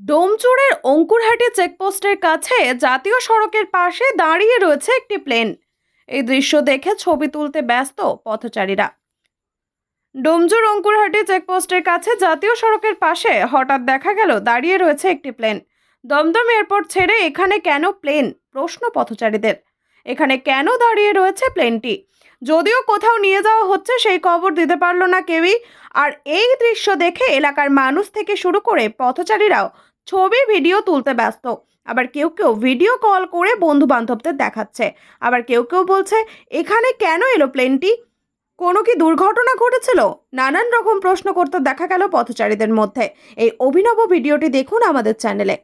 ডোমচুরের অঙ্কুরহাটি চেকপোস্টের কাছে জাতীয় সড়কের পাশে দাঁড়িয়ে রয়েছে একটি প্লেন। এই দৃশ্য দেখে ছবি তুলতে ব্যস্ত পথচারীরা। ডোমজুর অঙ্কুরহাটি চেকপোস্টের কাছে জাতীয় সড়কের পাশে হঠাৎ দেখা গেল, দাঁড়িয়ে রয়েছে একটি প্লেন। দমদম এয়ারপোর্ট ছেড়ে এখানে কেন প্লেন? প্রশ্ন পথচারীদের। এখানে কেন দাঁড়িয়ে রয়েছে প্লেনটি? যদিও কোথাও নিয়ে যাওয়া হচ্ছে সেই খবর দিতে পারল না কেউই। আর এই দৃশ্য দেখে এলাকার মানুষ থেকে শুরু করে পথচারীরাও ছবি ভিডিও তুলতে ব্যস্ত। আবার কেউ কেউ ভিডিও কল করে বন্ধু বান্ধবদের দেখাচ্ছে। আবার কেউ কেউ বলছে, এখানে কেন এলো প্লেনটি কোনো কি দুর্ঘটনা ঘটেছিল? নানান রকম প্রশ্ন করতে দেখা গেল পথচারীদের মধ্যে। এই অভিনব ভিডিওটি দেখুন আমাদের চ্যানেলে